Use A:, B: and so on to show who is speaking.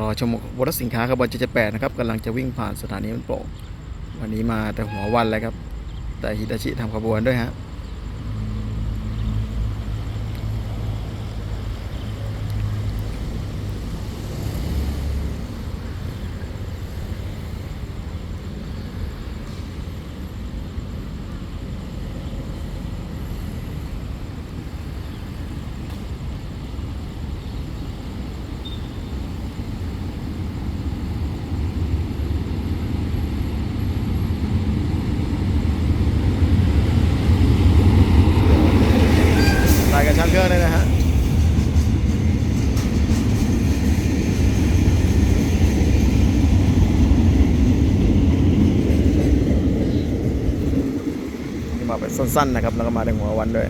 A: รอชมวรถสินค้าขบวนเจ็ดแปดนะครับกำลังจะวิ่งผ่านสถานีมันโป่งวันนี้มาแต่หัววันเลยครับ แต่ฮิตาชิทำขบวนด้วยฮะ ตายกับช่างเค รื่องเลยนะฮะนี่มาแบบสั้นๆนะครับ แล้วก็มาในหัววันด้วย